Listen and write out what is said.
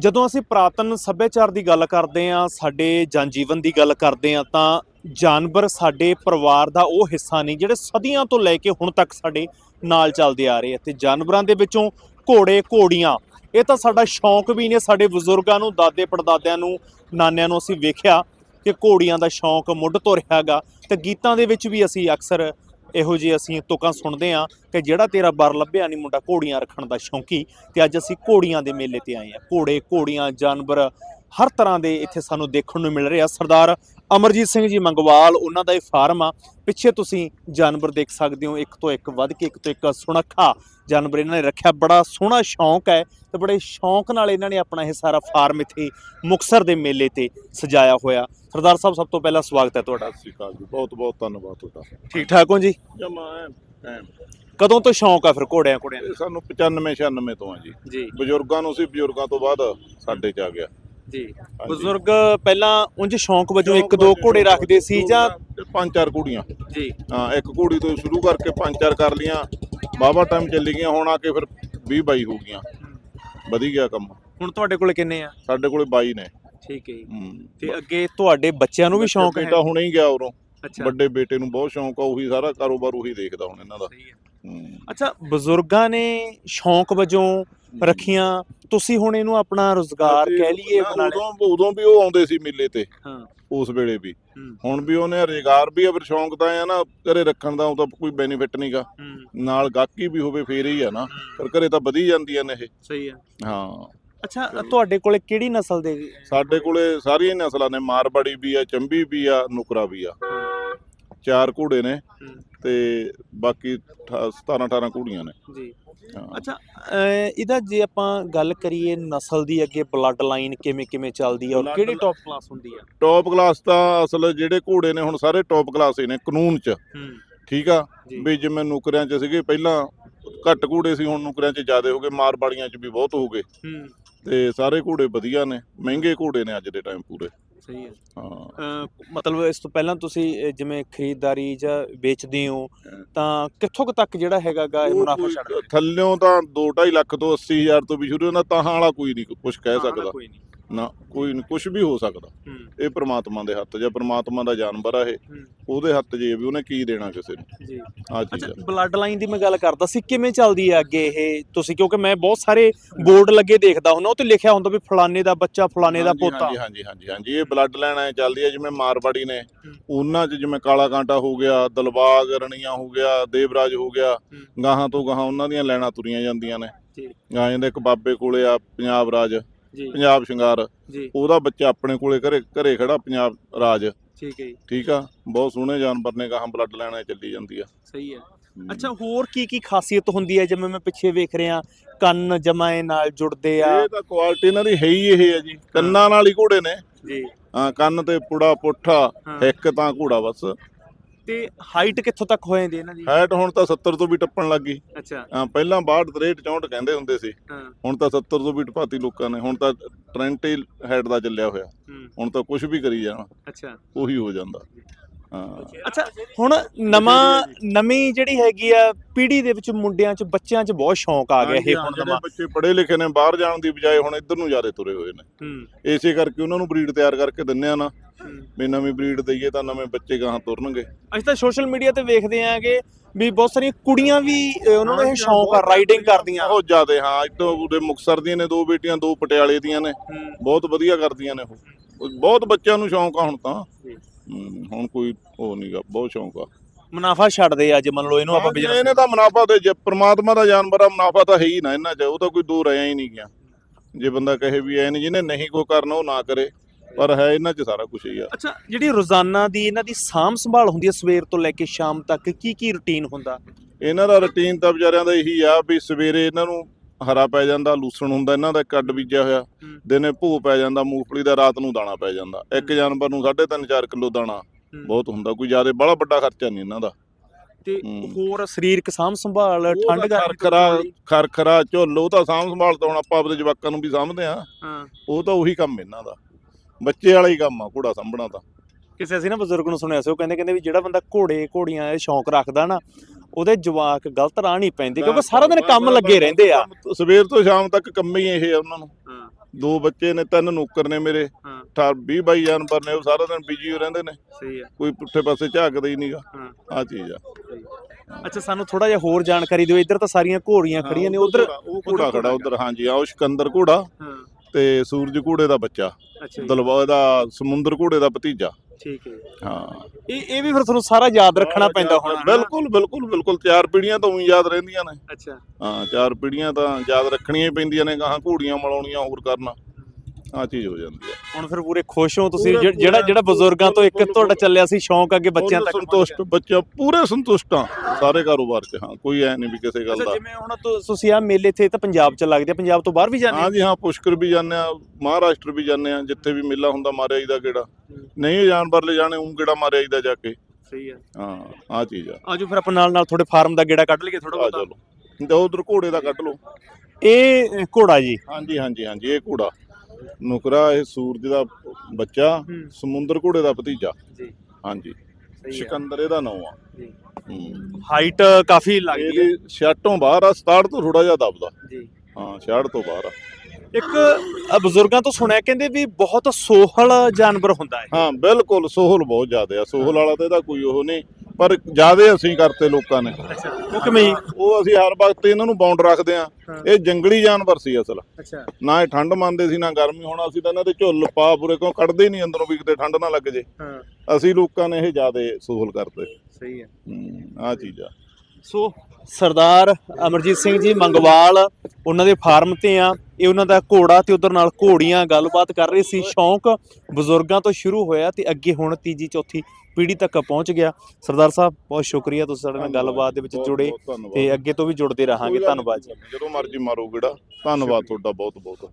ਜਦੋਂ ਅਸੀਂ ਪ੍ਰਾਤਨ ਸੱਭਿਆਚਾਰ ਦੀ ਗੱਲ ਕਰਦੇ ਹਾਂ, ਸਾਡੇ ਜਨ ਜੀਵਨ ਦੀ ਗੱਲ ਕਰਦੇ ਹਾਂ, ਤਾਂ ਜਾਨਵਰ ਸਾਡੇ ਪਰਿਵਾਰ ਦਾ ਉਹ ਹਿੱਸਾ ਨਹੀਂ, ਜਿਹੜੇ ਸਦੀਆਂ ਤੋਂ ਲੈ ਕੇ ਹੁਣ ਤੱਕ ਸਾਡੇ ਨਾਲ ਚੱਲਦੇ ਆ ਰਹੇ ਆ। ਤੇ ਜਾਨਵਰਾਂ ਦੇ ਵਿੱਚੋਂ ਘੋੜੇ, ਘੋੜੀਆਂ, ਇਹ ਤਾਂ ਸਾਡਾ ਸ਼ੌਂਕ ਵੀ ਨੇ, ਸਾਡੇ ਬਜ਼ੁਰਗਾਂ ਨੂੰ ਦਾਦੇ ਪੜਦਾਦਿਆਂ ਨੂੰ, ਨਾਨਿਆਂ ਨੂੰ ਅਸੀਂ ਵੇਖਿਆ ਕਿ ਘੋੜੀਆਂ ਦਾ ਸ਼ੌਂਕ ਮੁੱਢ ਤੋਂ ਰਿਹਾਗਾ ਤੇ ਗੀਤਾਂ ਦੇ ਵਿੱਚ ਵੀ ਅਸੀਂ ਅਕਸਰ ਇਹੋ ਜਿਹੇ ਅਸੀਂ ਤੁਕਾਂ ਸੁਣਦੇ ਆ ਕਿ ਜਿਹੜਾ ਤੇਰਾ ਬਰ ਲੱਭਿਆ ਨਹੀਂ ਮੁੰਡਾ, ਘੋੜੀਆਂ ਰੱਖਣ ਦਾ ਸ਼ੌਂਕੀ। ਤੇ ਅੱਜ ਅਸੀਂ ਘੋੜੀਆਂ ਦੇ ਮੇਲੇ ਤੇ ਆਏ ਆ ਘੋੜੇ, ਘੋੜੀਆਂ, ਜਾਨਵਰ, ਹਰ ਤਰ੍ਹਾਂ ਦੇ ਇੱਥੇ ਸਾਨੂੰ ਦੇਖਣ ਨੂੰ ਮਿਲ ਰਿਹਾ ਸਰਦਾਰ ਅਮਰਜੀਤ ਸਿੰਘ ਜੀ ਮੰਗਵਾਲ ਉਹਨਾਂ ਦਾ ਇਹ ਫਾਰਮ ਆ। ਪਿੱਛੇ ਤੁਸੀਂ ਜਾਨਵਰ ਦੇਖ ਸਕਦੇ ਹੋ ਇੱਕ ਤੋਂ ਇੱਕ ਵੱਧ ਕੇ ਇੱਕ ਤੋਂ ਇੱਕ ਸੁਣੱਖਾ ਜਾਨਵਰ ਇਹਨਾਂ ਨੇ ਰੱਖਿਆ। ਬੜਾ ਸੋਹਣਾ ਸ਼ੌਂਕ ਹੈ ਤੇ ਬੜੇ ਸ਼ੌਂਕ ਨਾਲ ਇਹਨਾਂ ਨੇ ਆਪਣਾ ਇਹ ਸਾਰਾ ਫਾਰਮ ਇੱਥੇ ਮੁਕਸਰ ਦੇ ਮੇਲੇ ਤੇ ਸਜਾਇਆ ਹੋਇਆ। ਸਰਦਾਰ ਸਾਹਿਬ ਸਭ ਤੋਂ ਪਹਿਲਾਂ ਸਵਾਗਤ ਹੈ ਤੁਹਾਡਾ। ਸਤਿ ਸ਼੍ਰੀ ਅਕਾਲ ਜੀ ਬਹੁਤ ਬਹੁਤ ਧੰਨਵਾਦ ਤੁਹਾਡਾ। ਠੀਕ ਠਾਕ ਹੋ ਜੀ? ਜਮਾ ਕਦੋਂ ਤੋਂ ਸ਼ੌਂਕ ਆ ਫਿਰ ਘੋੜਿਆਂ ਘੋੜਿਆਂ ਸਾਨੂੰ 95 96 ਤੋਂ ਆ ਜੀ। ਬਜ਼ੁਰਗਾਂ ਨੂੰ ਸੀ ਬਜ਼ੁਰਗਾਂ ਤੋਂ ਬਾਅਦ ਸਾਡੇ ਚ ਆ ਗਿਆ। ਜੀ। ਬਜ਼ੁਰਗ ਪਹਿਲਾਂ ਉਂਝ ਸ਼ੌਂਕ ਵਜੋਂ ਇੱਕ ਦੋ ਘੋੜੇ ਰੱਖਦੇ ਸੀ ਜਾਂ ਤੇ ਪੰਜ ਚਾਰ ਕੁੜੀਆਂ ਜੀ। ਹਾਂ ਇੱਕ ਕੁੜੀ ਤੋਂ ਸ਼ੁਰੂ ਕਰਕੇ ਪੰਜ ਚਾਰ ਕਰ ਲੀਆਂ ਬਾਬਾ ਟਾਈਮ ਚੱਲੀ ਗਈਆਂ ਹੁਣ ਆ ਕੇ ਫਿਰ 20 22 ਹੋ ਗਈਆਂ। ਵਧੀ ਗਿਆ ਕੰਮ। ਹੁਣ ਤੁਹਾਡੇ ਕੋਲ ਕਿੰਨੇ ਆ? ਸਾਡੇ ਕੋਲੇ 22 ਨੇ। ਠੀਕ ਹੈ ਜੀ। ਤੇ ਅੱਗੇ ਤੁਹਾਡੇ ਬੱਚਿਆਂ ਨੂੰ ਵੀ ਸ਼ੌਂਕ ਹੈ? ਬੇਟਾ ਹੁਣੇ ਹੀ ਗਿਆ ਉਰੋਂ। ਅੱਛਾ। ਵੱਡੇ ਬੇਟੇ ਨੂੰ ਬਹੁਤ ਸ਼ੌਂਕ ਆ ਉਹੀ ਸਾਰਾ ਕਾਰੋਬਾਰ ਉਹੀ ਦੇਖਦਾ ਹੁਣ ਇਹਨਾਂ ਦਾ। ਸਹੀ ਹੈ। ਹੂੰ। ਅੱਛਾ ਬਜ਼ੁਰਗਾਂ ਨੇ ਸ਼ੌਂਕ ਵਜੋਂ ਰੱਖੀਆਂ ਤੁਸੀਂ ਹੁਣ ਇਹਨੂੰ ਆਪਣਾ ਰੋਜ਼ਗਾਰ ਕਹਿ ਲਈਏ ਬਣਾ ਲਿਆ। ਉਦੋਂ ਉਦੋਂ ਵੀ ਉਹ ਆਉਂਦੇ ਸੀ ਮੇਲੇ ਤੇ ਹਾਂ। ਉਸ ਵੇਲੇ ਵੀ। ਹੁਣ ਵੀ ਉਹਨੇ ਰੁਜ਼ਗਾਰ ਵੀ ਅਗਰ ਸ਼ੌਂਕ ਦਾ ਆ ਨਾ ਘਰੇ ਰੱਖਣ ਦਾ ਉਹ ਤਾਂ ਕੋਈ ਬੈਨੀਫਿਟ ਨਹੀਂਗਾ ਨਾਲ ਗਾਹਕੀ ਵੀ ਹੋਵੇ ਫੇਰ ਹੀ ਆ ਨਾ। ਪਰ ਘਰੇ ਤਾਂ ਵਧੀ ਜਾਂਦੀਆਂ ਨੇ ਇਹ। ਸਹੀ ਹੈ ਹਾਂ। ਅੱਛਾ ਤੁਹਾਡੇ ਕੋਲੇ ਕਿਹੜੀ ਨਸਲ ਦੇ? ਸਾਡੇ ਕੋਲੇ ਸਾਰੀਆਂ ਨਸਲਾਂ ਨੇ। ਮਾਰਵਾੜੀ ਵੀ ਆ ਚੰਬੀ ਵੀ ਆ ਨੁਕਰਾ ਵੀ ਆ। ਚਾਰ ਘੋੜੇ ਨੇ ਹੂੰ, ਤੇ ਬਾਕੀ 17 18 ਘੋੜੀਆਂ ਨੇ। ਜੀ। ਹਾਂ। ਅੱਛਾ ਇਹਦਾ ਜੇ ਆਪਾਂ ਗੱਲ ਕਰੀਏ ਨਸਲ ਦੀ ਅੱਗੇ ਬਲੱਡ ਲਾਈਨ ਕਿਵੇਂ ਕਿਵੇਂ ਚੱਲਦੀ ਆ ਔਰ ਕਿਹੜੀ ਟੌਪ ਕਲਾਸ ਹੁੰਦੀ ਆ? ਟੌਪ ਕਲਾਸ ਤਾਂ ਅਸਲ ਜਿਹੜੇ ਘੋੜੇ ਨੇ ਹੁਣ ਸਾਰੇ ਟੌਪ ਕਲਾਸ ਹੀ ਨੇ ਕਾਨੂੰਨ 'ਚ। ਹੂੰ। ਠੀਕ ਆ। ਵੀ ਜਿਵੇਂ ਨੁਕਰਿਆਂ 'ਚ ਸੀਗੇ ਪਹਿਲਾਂ ਘੱਟ ਘੋੜੇ ਸੀ ਹੁਣ ਨੁਕਰਿਆਂ 'ਚ ਜ਼ਿਆਦੇ ਹੋ ਗਏ ਮਾਰਵਾੜੀਆਂ 'ਚ ਵੀ ਬਹੁਤ ਹੋ ਗਏ। ਹੂੰ। ਤੇ ਸਾਰੇ ਘੋੜੇ ਵਧੀਆ ਨੇ ਮਹਿੰਗੇ ਘੋੜੇ ਨੇ ਅੱਜ ਦੇ ਟਾਈਮ ਪੂਰੇ। ਸਹੀ ਹੈ। ਹਾਂ। ਅਹ ਮਤਲਬ ਇਸ ਤੋਂ ਪਹਿਲਾਂ ਤੁਸੀਂ ਅਹ ਜਿਵੇਂ ਖਰੀਦਦਾਰੀ ਜਾਂ ਵੇਚਦੇ ਹੋ। ਤਾਂ ਕਿੱਥੋਂ ਕੁ ਤੱਕ ਜਿਹੜਾ ਹੈਗਾਗਾ ਇਹ ਉਹ ਮੁਨਾਫਾ ਕੋਈ ਛੱਡਦਾ ਥੱਲਿਓਂ ਤਾਂ 2.5 ਲੱਖ ਤੋਂ 80000 ਤੋਂ ਵੀ ਸ਼ੁਰੂ ਹੁੰਦਾ ਤਾਂ ਵਾਲਾ ਕੋਈ ਨਹੀਂ ਕੁਝ ਕਹਿ ਸਕਦਾ। ਕੋਈ ਨਹੀਂ। ਨਾ ਕੋਈ ਨਹੀਂ ਕੁਝ ਵੀ ਹੋ ਸਕਦਾ। ਇਹ ਪ੍ਰਮਾਤਮਾ ਦੇ ਹੱਥ ਆ ਪ੍ਰਮਾਤਮਾ ਦਾ ਜਾਨਵਰ ਆ ਇਹ ਉਹਦੇ ਹੱਥ ਇਹ ਵੀ ਉਹਨੇ ਕੀ ਦੇਣਾ ਕਿਸੇ ਨੂੰ। ਜੀ। ਆ ਚੀਜ਼ ਅੱਛਾ ਆ। ਬਲੱਡ ਲਾਈਨ ਦੀ ਮੈਂ ਗੱਲ ਕਰਦਾ ਸੀ ਕਿਵੇਂ ਚੱਲਦੀ ਹੈ ਅੱਗੇ ਇਹ? ਤੁਸੀਂ ਕਿਉਂਕਿ ਮੈਂ ਬਹੁਤ ਸਾਰੇ ਬੋਰਡ ਲੱਗੇ ਦੇਖਦਾ ਹੁੰਦਾ ਉਹ ਤੇ ਲਿਖਿਆ ਹੁੰਦਾ ਵੀ ਫਲਾਣੇ ਦਾ ਬੱਚਾ ਫਲਾਣੇ ਦਾ ਹਾਂਜੀ, ਪੋਤਾ। ਹਾਂਜੀ ਹਾਂਜੀ ਹਾਂਜੀ ਹਾਂਜੀ ਇਹ ਬਲੱਡ ਲਾਈਨ ਐ ਚੱਲਦੀ ਹੈ ਜਿਵੇਂ ਮਾਰਵਾੜੀ ਨੇ। ਉਹਨਾਂ 'ਚ ਜਿਵੇਂ ਕਾਲਾ ਕਾਂਟਾ ਹੋ ਗਿਆ ਦਲਬਾਗ ਰਣੀਆਂ ਹੋ ਗਿਆ ਦੇਵਰਾਜ ਹੋ ਗਿਆ। ਗਾਹਾਂ ਤੋਂ ਗਾਹਾਂ ਉਹਨਾਂ ਦੀਆਂ ਲੈਣਾ ਤੁਰੀਆਂ ਜਾਂਦੀਆਂ ਨੇ। ਜੀ। ਗਾਹਾਂ ਦੇ ਇੱਕ ਬਾਬੇ ਕੋਲੇ ਆ ਪੰਜਾਬ ਰਾਜ। ਜੀ ਪੰਜਾਬ ਸ਼ਿੰਗਾਰ। ਜੀ। ਉਹਦਾ ਬੱਚਾ ਆਪਣੇ ਕੋਲੇ ਘਰੇ ਘਰੇ ਖੜਾ ਪੰਜਾਬ ਰਾਜ। ਠੀਕ ਹੈ ਜੀ। ਠੀਕ ਆ? ਬਹੁਤ ਸੋਹਣੇ ਜਾਨਵਰ ਨੇ ਗਾਹਾਂ ਬਲੱਡ ਲੈਣਾ ਚੱਲੀ ਜਾਂਦੀ ਆ। ਸਹੀ ਹੈ। ਅੱਛਾ ਹੋਰ ਕੀ ਕੀ ਖਾਸੀਅਤ ਹੁੰਦੀ ਹੈ? ਜਿਵੇਂ ਮੈਂ ਪਿੱਛੇ ਵੇਖ ਰਿਹਾ ਕੰਨ ਜਮਾਏ ਨਾਲ ਜੁੜਦੇ ਆ। ਇਹ ਤਾਂ ਕੁਆਲਿਟੀ ਇਹਨਾਂ ਦੀ ਹੈ ਹੀ ਇਹ ਹੈ ਜੀ। ਕੰਨਾਂ ਨਾਲ ਹੀ ਘੋੜੇ ਨੇ। ਜੀ। ਹਾਂ ਕੰਨ ਤੇ ਪੁੜਾ ਪੁੱਠਾ। ਇੱਕ ਤਾਂ ਘੋੜਾ ਬਸ। ਤੇ ਹਾਈਟ ਕਿੱਥੋਂ ਤੱਕ ਹੋ ਜਾਂਦੀ ਇਹਨਾਂ ਦੀ? ਹਾਈਟ ਹੁਣ ਤਾਂ 70 ਤੋਂ ਵੀ ਟੱਪਣ ਲੱਗ ਗਈ। ਅੱਛਾ। ਹਾਂ, ਪਹਿਲਾਂ 62 63 64 ਕਹਿੰਦੇ ਹੁੰਦੇ ਸੀ। ਹਾਂ। ਹੁਣ ਤਾਂ 70 ਤੋਂ ਵੀ ਟਪਾਤੀ ਲੋਕਾਂ ਨੇ। ਹੁਣ ਤਾਂ ਟ੍ਰੈਂਟ ਹੀ ਹੈਡ ਦਾ ਚੱਲਿਆ ਹੋਇਆ। ਹੂੰ। ਹੁਣ ਤਾਂ ਕੁਝ ਵੀ ਕਰੀ ਜਾਣਾ। ਅੱਛਾ। ਉਹੀ ਹੋ ਜਾਂਦਾ। ਹਾਂ। ਅੱਛਾ ਹੁਣ ਨਵਾਂ ਨਵੀਂ ਜਿਹੜੀ ਹੈਗੀ ਆ ਪੀੜ੍ਹੀ ਦੇ ਵਿੱਚ ਮੁੰਡਿਆਂ 'ਚ ਬੱਚਿਆਂ 'ਚ ਬਹੁਤ ਸ਼ੌਂਕ ਆ ਗਿਆ ਹਾਂਜੀ, ਇਹ ਹਾਂ, ਹੁਣ ਜਿਹੜੇ ਨਵਾਂ ਬੱਚੇ ਪੜ੍ਹੇ ਲਿਖੇ ਨੇ ਬਾਹਰ ਜਾਣ ਦੀ ਬਜਾਏ ਹੁਣ ਇੱਧਰ ਨੂੰ ਜ਼ਿਆਦਾ ਤੁਰੇ ਹੋਏ ਨੇ। ਹੂੰ। ਇਸੇ ਕਰਕੇ ਉਹਨਾਂ ਨੂੰ ਬਰੀਡ ਤਿਆਰ ਕਰਕੇ ਦਿੰਨੇ ਆ ਨਾ। ਵੀ ਨਵੀਂ ਬਰੀਡ ਦਈਏ ਤਾਂ ਨਵੇਂ ਬੱਚੇ ਗਾਹਾਂ ਤੁਰਨਗੇ। ਅਸੀਂ ਤਾਂ ਸੋਸ਼ਲ ਮੀਡੀਆ ਤੇ ਵੇਖਦੇ ਆਂਗੇ ਵੀ ਬਹੁਤ ਸਾਰੀਆਂ ਕੁੜੀਆਂ ਵੀ ਅਹ, ਉਹਨਾਂ ਨੂੰ ਇਹ ਸ਼ੌਂਕ ਆ ਰਾਈਡਿੰਗ ਕਰਦੀਆਂ। ਬਹੁਤ ਜ਼ਿਆਦੇ ਹਾਂ ਇੱਥੋਂ ਉਹਦੇ ਮੁਕਸਰ ਦੀਆਂ ਨੇ ਦੋ ਬੇਟੀਆਂ ਦੋ ਪਟਿਆਲੇ ਦੀਆਂ ਨੇ। ਹੂੰ। ਬਹੁਤ ਵਧੀਆ ਕਰਦੀਆਂ ਨੇ ਉਹ। ਬਹੁਤ ਬੱਚਿਆਂ ਨੂੰ ਸ਼ੌਂਕ ਆ ਹੁਣ ਤਾਂ। ਹੂੰ, ਹੁਣ ਕੋਈ ਉਹ ਨਹੀਂਗਾ ਬਹੁਤ ਸ਼ੌਂਕ ਆ। ਮੁਨਾਫਾ ਛੱਡਦੇ ਆ ਅੱਜ ਮੰਨ ਲਓ ਇਹਨੂੰ ਆਪਾਂ ਬਿਜ਼ਨਸ ਇਹਨੇ ਤਾਂ ਮੁਨਾਫਾ ਤੇ ਜੇ ਪ੍ਰਮਾਤਮਾ ਦਾ ਜਾਨਵਰ ਆ ਮੁਨਾਫਾ ਤਾਂ ਹੈ ਹੀ ਨਾ ਇਹਨਾਂ 'ਚ ਉਹ ਤਾਂ ਕੋਈ ਦੋ ਰਿਆ ਹੀ ਨਹੀਂ ਗਿਆ। ਜੇ ਬੰਦਾ ਕਹੇ ਵੀ ਐ ਨਹੀਂ ਜਿਹਨੇ ਨਹੀਂ ਕੋ ਕਰਨਾ ਉਹ ਨਾ ਕਰੇ। ਪਰ ਹੈ ਇਹਨਾਂ 'ਚ ਸਾਰਾ ਕੁਝ ਹੀ ਆ। ਅੱਛਾ ਜਿਹੜੀ ਰੋਜ਼ਾਨਾ ਦੀ ਇਹਨਾਂ ਦੀ ਸਾਂਭ ਸੰਭਾਲ ਹੁੰਦੀ ਹੈ ਸਵੇਰ ਤੋਂ ਲੈ ਕੇ ਸ਼ਾਮ ਤੱਕ ਕੀ ਕੀ ਰੁਟੀਨ ਹੁੰਦਾ? ਇਹਨਾਂ ਦਾ ਰੁਟੀਨ ਤਾਂ ਵਿਚਾਰਿਆਂ ਦਾ ਇਹੀ ਆ ਵੀ ਸਵੇਰੇ ਇਹਨਾਂ ਨੂੰ ਹਰਾ ਪੈ ਜਾਂਦਾ ਲੂਸਣ ਹੁੰਦਾ ਇਹਨਾਂ ਦਾ ਕੱਡ ਬੀਜਿਆ ਹੋਇਆ। ਦਿਨੇ ਭੂ ਪੈ ਜਾਂਦਾ ਮੂੰਗਫਲੀ ਦਾ ਰਾਤ ਨੂੰ ਦਾਣਾ ਪੈ ਜਾਂਦਾ। ਇੱਕ ਜਾਨਵਰ ਨੂੰ 3.5 4 ਕਿਲੋ ਦਾਣਾ। ਬਹੁਤ ਹੁੰਦਾ ਕੋਈ ਜ਼ਿਆਦਾ ਬੜਾ ਵੱਡਾ ਖਰਚਾ ਨਹੀਂ ਇਹਨਾਂ ਦਾ। ਤੇ। ਹੋਰ ਸਰੀਰਕ ਸਾਂਭ ਸੰਭਾਲ ਠੰਡ ਗਰਮੀ ਖਰਖਰਾ? ਖਰਖਰਾ ਝੋਲੋ ਤਾਂ ਸਾਂਭ ਸੰਭਾਲ ਤਾਂ ਹੁਣ ਆਪਾਂ ਆਪਦੇ ਜਵਾਕਾਂ ਨੂੰ ਵੀ ਸਾਂਭਦੇ ਆ ਹਾਂ। ਉਹ ਤਾਂ ਉਹੀ ਕੰਮ ਇਹਨਾਂ ਦਾ। ਬੱਚੇ ਵਾਲਾ ਹੀ ਕੰਮ ਆ ਘੋੜਾ ਸਾਂਭਣਾ ਤਾਂ। ਕਿਸੇ ਅਸੀਂ ਨਾ ਬਜ਼ੁਰਗ ਨੂੰ ਸੁਣਿਆ ਸੀ ਉਹ ਕਹਿੰਦੇ ਕਹਿੰਦੇ ਵੀ ਜਿਹੜਾ ਬੰਦਾ ਘੋੜੇ ਘੋੜੀਆਂ ਦੇ ਸ਼ੌਂਕ ਰੱਖਦਾ ਨਾ ਉਹਦੇ ਜਵਾਕ ਗਲਤ ਰਾਹ ਨਹੀਂ ਪੈਂਦੇ ਕਿਉਂਕਿ ਸਾਰਾ ਦਿਨ ਕੰਮ ਲੱਗੇ ਰਹਿੰਦੇ ਆ। ਸਵੇਰ ਤੋਂ ਸ਼ਾਮ ਤੱਕ ਕੰਮ ਹੀ ਇਹ ਆ ਉਹਨਾਂ ਨੂੰ। ਹਾਂ। ਦੋ ਬੱਚੇ ਨੇ ਤਿੰਨ ਨੌਕਰ ਨੇ ਮੇਰੇ। ਹਾਂ। 18 20 22 ਜਾਨਵਰ ਨੇ ਉਹ ਸਾਰਾ ਦਿਨ ਬਿਜ਼ੀ ਹੋ ਰਹਿੰਦੇ ਨੇ। ਸਹੀ ਹੈ ਕੋਈ ਪੁੱਠੇ ਪਾਸੇ ਝਾਕਦਾ ਹੀ ਨਹੀਂਗਾ ਹਾਂ। ਆ ਚੀਜ਼ ਆ। ਅੱਛਾ ਸਾਨੂੰ ਥੋੜਾ ਜਿਹਾ ਹੋਰ ਜਾਣਕਾਰੀ ਦਿਓ ਇੱਧਰ ਤਾਂ ਸਾਰੀਆਂ ਘੋੜੀਆਂ ਖੜੀਆਂ ਨੇ ਉਧਰ ਉਹ ਘੋੜਾ ਖੜਾ ਉਧਰ ਹਾਂਜੀ ਆ ਉਹ ਸਿਕੰਦਰ ਘੋੜਾ। ਹਾਂ। ਤੇ ਸੂਰਜ ਘੋੜੇ ਦਾ ਬੱਚਾ ਅੱਛਾ ਜੀ, ਦਲਵਾ ਦਾ ਸਮੁੰਦਰ ਘੋੜੇ ਦਾ ਭਤੀਜਾ। ਠੀਕ ਹੈ ਹਾਂ। ਇਹ ਇਹ ਵੀ ਫਿਰ ਤੁਹਾਨੂੰ ਸਾਰਾ ਯਾਦ ਰੱਖਣਾ ਪੈਂਦਾ ਹੋਣਾ? ਬਿਲਕੁਲ ਬਿਲਕੁਲ ਬਿਲਕੁਲ। ਚਾਰ ਪੀੜੀਆਂ ਤਾਂ ਉਹੀ ਯਾਦ ਰਹਿੰਦੀਆਂ ਨੇ। ਅੱਛਾ। ਹਾਂ ਚਾਰ ਪੀੜੀਆਂ ਤਾਂ ਯਾਦ ਰੱਖਣੀਆਂ ਹੀ ਪੈਂਦੀਆਂ ਨੇ ਗਾਹਾਂ ਘੋੜੀਆਂ ਮਲਾਉਣੀਆਂ ਹੋਰ ਕਰਨਾ। ਆ ਚੀਜ਼ ਹੋ ਜਾਂਦੀ ਹੈ। ਹੁਣ ਫਿਰ ਪੂਰੇ ਖੁਸ਼ ਹੋ ਤੁਸੀਂ ਪੂਰਾ- ਜਿਹੜਾ ਪੂਰਾ- ਜਿਹੜਾ ਬਜ਼ੁਰਗਾਂ ਤੋਂ ਇੱਕ ਤੁਹਾਡਾ ਚੱਲਿਆ ਸੀ ਸ਼ੌਂਕ ਅੱਗੇ ਬੱਚਿਆਂ ਪੂਰੇ ਤੱਕ ਸੰਤੁਸ਼ਟ ਬੱਚਾ ਪੂਰੇ ਸੰਤੁਸ਼ਟ ਆ। ਸਾਰੇ ਕਾਰੋਬਾਰ 'ਚ ਹਾਂ ਕੋਈ ਐ ਨਹੀਂ ਵੀ ਕਿਸੇ ਗੱਲ ਦਾ। ਜਿਵੇਂ ਹੁਣ ਤੁ- ਤੁਸੀਂ ਆ ਮੇਲੇ ਇੱਥੇ ਤਾਂ ਪੰਜਾਬ 'ਚ ਲੱਗਦੇ ਆ ਪੰਜਾਬ ਤੋਂ ਬਾਹਰ ਵੀ ਜਾਂਦੇ ਹਾਂ ਜੀ ਹਾਂ ਪੁਸ਼ਕਰ ਵੀ ਜਾਂਦੇ ਆ ਮਹਾਰਾਸ਼ਟਰ ਵੀ ਜਾਂਦੇ ਆ ਜਿੱਥੇ ਵੀ ਮੇਲਾ ਹੁੰਦਾ ਮਾਰਿਆ ਜੀ ਦਾ ਗੇੜਾ ਨਹੀਂ ਜਾਨਵਰ ਲੈ ਜਾਣੇ ਉਹ ਗੇੜਾ ਮਾਰਿਆ ਜੀ ਦਾ ਜਾ ਕੇ। ਸਹੀ ਹੈ ਹਾਂ ਆ ਚੀਜ਼ ਆ। ਆਜੋ ਫਿਰ ਆਪਾਂ ਨਾਲ ਨਾਲ ਤੁਹਾਡੇ ਫਾਰਮ ਦਾ ਗੇੜਾ ਕੱਢ ਲਈਏ ਥੋੜਾ ਆ ਬਹੁਤਾ। ਚਲੋ। ਤੇ ਉਧਰ ਘੋੜੇ ਦਾ ਕੱਢ ਲਓ। ਇਹ ਅ, ਘੋੜਾ ਜੀ। ਹਾਂਜੀ ਹਾਂਜੀ ਹਾਂਜੀ ਇਹ ਘੋੜਾ। ਨੁਕਰਾ ਇਹ ਸੂਰਜ ਦਾ ਬੱਚਾ ਹੂੰ। ਸਮੁੰਦਰ ਘੋੜੇ ਦਾ ਭਤੀਜਾ। ਜੀ। ਹਾਂਜੀ। ਸਹੀ ਹੈ ਸਿਕੰਦਰ ਇਹਦਾ ਨਾਮ ਆ ਜੀ। ਹਾਈਟ ਕਾਫੀ ਲੱਗਦੀ ਹੈ। ਇਹਦੀ 66 ਤੋਂ ਬਾਹਰ ਆ 67 ਤੋਂ ਥੋੜਾ ਜਿਹਾ ਦਬਦਾ। ਜੀ। ਹਾਂ 66 ਤੋਂ ਬਾਹਰ ਆ। ਇੱਕ ਅ, ਬਜ਼ੁਰਗਾਂ ਤੋਂ ਸੁਣਿਆ ਕਹਿੰਦੇ ਵੀ ਬਹੁਤ ਸੋਹਲ ਜਾਨਵਰ ਹੁੰਦਾ ਹੈ ਹਾਂ ਬਿਲਕੁਲ ਸੋਹਲ ਬਹੁਤ ਜ਼ਿਆਦਾ ਆ। ਸੋਹਲ ਵਾਲਾ ਤੇ ਇਹਦਾ ਕੋਈ ਉਹ ਨਹੀਂ ਪਰ ਜ਼ਿਆਦੇ ਅਸੀਂ ਕਰਤੇ ਲੋਕਾਂ ਨੇ। ਅੱਛਾ ਉਹ ਕਿਵੇਂ? ਜੀ? ਉਹ ਅਸੀਂ ਹਰ ਵਕਤ ਇਹਨਾਂ ਨੂੰ ਬਾਉਂਡ ਰੱਖਦੇ ਆ। ਹਾਂ। ਇਹ ਜੰਗਲੀ ਜਾਨਵਰ ਸੀ ਅਸਲ। ਅੱਛਾ। ਨਾ ਇਹ ਠੰਡ ਮੰਨਦੇ ਸੀ ਨਾ ਗਰਮੀ। ਹੁਣ ਅਸੀਂ ਤਾਂ ਇਹਨਾਂ ਦੇ ਝੁੱਲ ਪਾ ਪੂਰੇ ਕਿਉਂ ਕੱਢਦੇ ਹੀ ਨਹੀਂ ਅੰਦਰੋਂ ਵੀ ਕਿਤੇ ਠੰਡ ਨਾ ਲੱਗ ਜੇ। ਹਾਂ। ਅਸੀਂ ਲੋਕਾਂ ਨੇ ਇਹ ਜ਼ਿਆਦੇ ਸੋਹਲ ਕਰਤੇ। ਸਹੀ ਹੈ। ਆ ਚੀਜ਼ ਆ। ਸੋ ਸਰਦਾਰ ਅਮਰਜੀਤ ਸਿੰਘ ਜੀ ਮੰਗਵਾਲ ਉਹਨਾਂ ਦੇ ਫਾਰਮ ਤੇ ਆ। ਇਹ ਉਹਨਾਂ ਦਾ ਘੋੜਾ ਤੇ ਉਧਰ ਨਾਲ ਘੋੜੀਆਂ ਗੱਲਬਾਤ ਕਰ ਰਹੇ ਸੀ। ਸ਼ੌਂਕ ਬਜ਼ੁਰਗਾਂ ਤੋਂ ਸ਼ੁਰੂ ਹੋਇਆ ਤੇ ਅੱਗੇ ਹੁਣ ਤੀਜੀ ਚੌਥੀ ਪੀੜ੍ਹੀ ਤੱਕ ਪਹੁੰਚ ਗਿਆ। ਸਰਦਾਰ ਸਾਹਿਬ ਬਹੁਤ ਸ਼ੁਕਰੀਆ ਤੁਸੀਂ ਸਾਡੇ ਨਾਲ ਗੱਲਬਾਤ ਦੇ ਵਿੱਚ ਜੁੜੇ। ਤੇ ਅੱਗੇ ਤੋਂ ਵੀ ਜੁੜਦੇ ਰਹਾਂਗੇ। ਧੰਨਵਾਦ ਜੀ। ਜਦੋਂ ਮਰਜ਼ੀ ਮਾਰੋ ਗੇੜਾ। ਧੰਨਵਾਦ ਤੁਹਾਡਾ ਬਹੁਤ ਬਹੁਤ